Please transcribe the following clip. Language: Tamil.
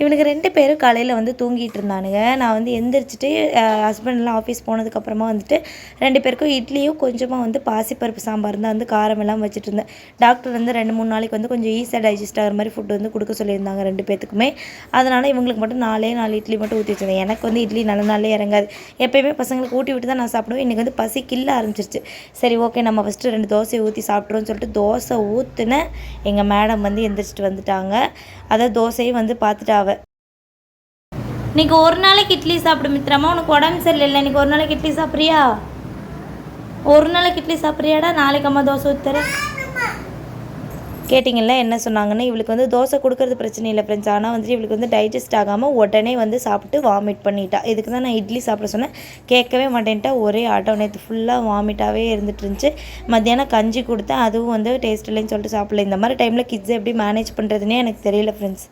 இவனுக்கு ரெண்டு பேரும் காலையில் வந்து தூங்கிட்டு இருந்தானுங்க. நான் வந்து எந்திரிச்சிட்டு ஹஸ்பண்ட்லாம் ஆஃபீஸ் போனதுக்கப்புறமா வந்துட்டு ரெண்டு பேருக்கும் இட்லியும் கொஞ்சமாக வந்து பாசிப்பருப்பு சாம்பார் தான் வந்து காரம் எல்லாம் வச்சுட்டு இருந்தேன். டாக்டர் வந்து ரெண்டு மூணு நாளைக்கு வந்து கொஞ்சம் ஈஸியாக டைஜஸ்ட் ஆகிற மாதிரி ஃபுட் வந்து கொடுக்க சொல்லியிருந்தாங்க ரெண்டு பேத்துக்குமே. அதனால் இவங்களுக்கு மட்டும் நாலே நாலு இட்லி மட்டும் ஊற்றி வச்சிருந்தேன். எனக்கு வந்து இட்லி நல்ல நாளே இறங்காது. எப்பயுமே பசங்களுக்கு ஊட்டி விட்டு தான் நான் சாப்பிடுவேன். இன்றைக்கி வந்து பசி கில்ல ஆரம்பிச்சிருச்சு. சரி ஓகே நம்ம ஃபஸ்ட்டு ரெண்டு தோசையை ஊற்றி சாப்பிட்றோன்னு சொல்லிட்டு தோசை ஊற்றுன எங்கள் மேடம் வந்து எந்திரிச்சிட்டு வந்துட்டாங்க. அதை தோசையும் வந்து பார்த்துட்டு இன்னைக்கு ஒரு நாளைக்கு இட்லி சாப்பிடு மித்திரமா உனக்கு உடம்பு சரியில்லை இன்னைக்கு ஒரு நாளைக்கு இட்லி சாப்பிட்றியா? ஒரு நாளைக்கு இட்லி சாப்பிட்றியாடா? நாளைக்கு அம்மா தோசை ஊற்றுறேன் கேட்டிங்கல்ல என்ன சொன்னாங்கன்னா? இவளுக்கு வந்து தோசை கொடுக்கறது பிரச்சனை இல்லை ஃப்ரெண்ட்ஸ் ஆனால் வந்துட்டு இவளுக்கு வந்து டைஜஸ்ட் ஆகாமல் உடனே வந்து சாப்பிட்டு வாமிட் பண்ணிட்டா. இதுக்கு தான் நான் இட்லி சாப்பிட சொன்னேன். கேட்கவே மாட்டேன்ட்டா. ஒரே ஆட்டம் நேற்று ஃபுல்லாக வாமிட்டாகவே இருந்துட்டு இருந்துச்சு. மத்தியானம் கஞ்சி கொடுத்தேன். அதுவும் வந்து டேஸ்ட் இல்லைன்னு சொல்லிட்டு சாப்பிடல. இந்த மாதிரி டைமில் கிட்ஸ் எப்படி மேனேஜ் பண்ணுறதுனே எனக்கு தெரியல ஃப்ரெண்ட்ஸ்